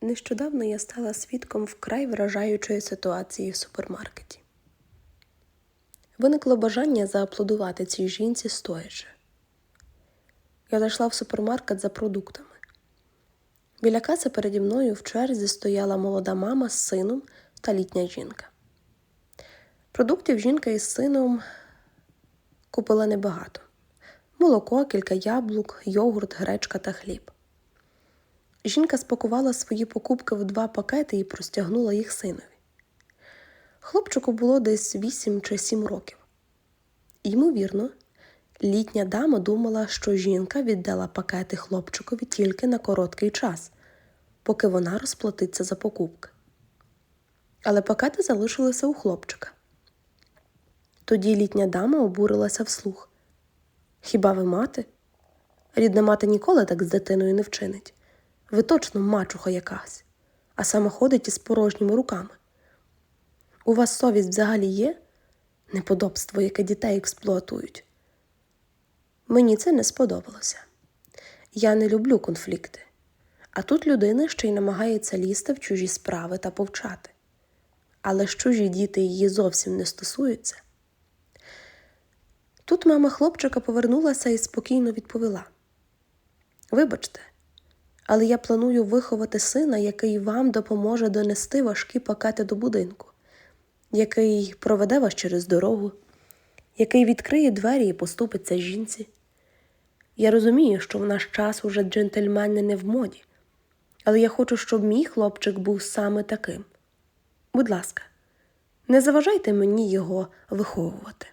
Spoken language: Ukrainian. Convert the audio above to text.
Нещодавно я стала свідком вкрай вражаючої ситуації в супермаркеті. Виникло бажання зааплодувати цій жінці стоячи. Я зайшла в супермаркет за продуктами. Біля каси переді мною в черзі стояла молода мама з сином та літня жінка. Продуктів жінка із сином купила небагато: молоко, кілька яблук, йогурт, гречка та хліб. Жінка спакувала свої покупки в два пакети і простягнула їх синові. Хлопчику було десь вісім чи сім років. Ймовірно, літня дама думала, що жінка віддала пакети хлопчикові тільки на короткий час, поки вона розплатиться за покупки. Але пакети залишилися у хлопчика. Тоді літня дама обурилася вслух. Хіба ви мати? Рідна мати ніколи так з дитиною не вчинить. Ви точно мачуха якась, а саме ходить із порожніми руками. У вас совість взагалі є? Неподобство, яке дітей експлуатують. Мені це не сподобалося. Я не люблю конфлікти, а тут людина ще й намагається лізти в чужі справи та повчати. Але ж чужі діти її зовсім не стосуються. Тут мама хлопчика повернулася і спокійно відповіла: Вибачте, але я планую виховати сина, який вам допоможе донести важкі пакети до будинку, який проведе вас через дорогу, який відкриє двері і поступиться жінці. Я розумію, що в наш час уже джентльмени не в моді, але я хочу, щоб мій хлопчик був саме таким. Будь ласка, не заважайте мені його виховувати.